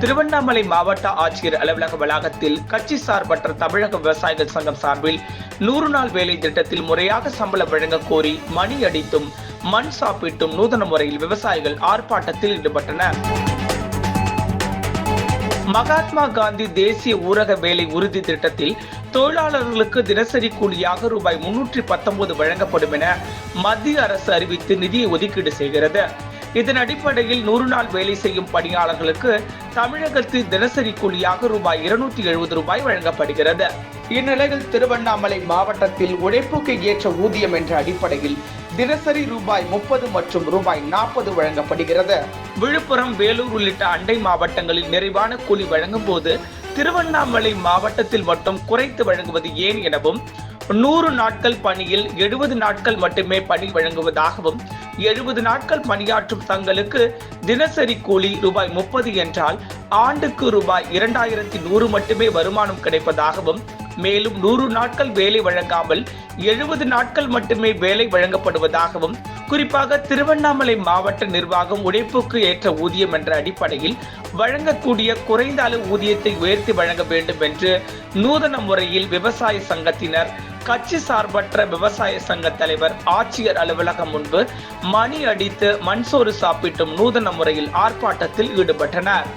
திருவண்ணாமலை மாவட்ட ஆட்சியர் அலுவலக வளாகத்தில் கட்சி சார்பற்ற தமிழக விவசாயிகள் சங்கம் சார்பில் நூறு நாள் வேலை திட்டத்தில் முறையாக சம்பளம் வழங்க கோரி மணி அடித்தும் மண் சாப்பிட்டும் நூதன முறையில் விவசாயிகள் ஆர்ப்பாட்டத்தில் ஈடுபட்டனர். மகாத்மா காந்தி தேசிய ஊரக வேலை உறுதி திட்டத்தில் தொழிலாளர்களுக்கு தினசரி கூலியாக ரூபாய் முன்னூற்றி பத்தொன்பது வழங்கப்படும் என மத்திய அரசு அறிவித்து நிதியை ஒதுக்கீடு செய்கிறது. இதன் அடிப்படையில் நூறு நாள் வேலை செய்யும் பணியாளர்களுக்கு தமிழகத்தில் தினசரி கூலியாக ரூபாய் இருநூத்தி எழுபது ரூபாய் வழங்கப்படுகிறது. இந்நிலையில் திருவண்ணாமலை மாவட்டத்தில் உழைப்புக்கு ஏற்ற ஊதியம் என்ற அடிப்படையில் தினசரி ரூபாய் முப்பது மற்றும் ரூபாய் நாற்பது வழங்கப்படுகிறது. விழுப்புரம் வேலூர் உள்ளிட்ட அண்டை மாவட்டங்களில் நிறைவான கூலி வழங்கும் போது திருவண்ணாமலை மாவட்டத்தில் மட்டும் குறைத்து வழங்குவது ஏன் எனவும் நூறு நாட்கள் பணியில் எழுபது நாட்கள் மட்டுமே பணி வழங்குவதாகவும் எழுபது நாட்கள் பணியாற்றும் தங்களுக்கு தினசரி கூலி ரூபாய் முப்பது என்றால் ஆண்டுக்கு ரூபாய் இரண்டாயிரத்தி நூறு மட்டுமே வருமானம் கிடைப்பதாகவும் மேலும் நூறு நாட்கள் வேலை வழங்காமல் எழுபது நாட்கள் மட்டுமே வேலை வழங்கப்படுவதாகவும் குறிப்பாக திருவண்ணாமலை மாவட்ட நிர்வாகம் உழைப்புக்கு ஏற்ற ஊதியம் என்ற அடிப்படையில் வழங்கக்கூடிய குறைந்த அளவு ஊதியத்தை உயர்த்தி வழங்க வேண்டும் என்று நூதன முறையில் விவசாய சங்கத்தினர் கட்சி சார்பற்ற விவசாய சங்க தலைவர் ஆட்சியர் அலுவலகம் முன்பு மணி அடித்து மண்சோறு சாப்பிட்டும் நூதன முறையில் ஆர்ப்பாட்டத்தில் ஈடுபட்டனர்.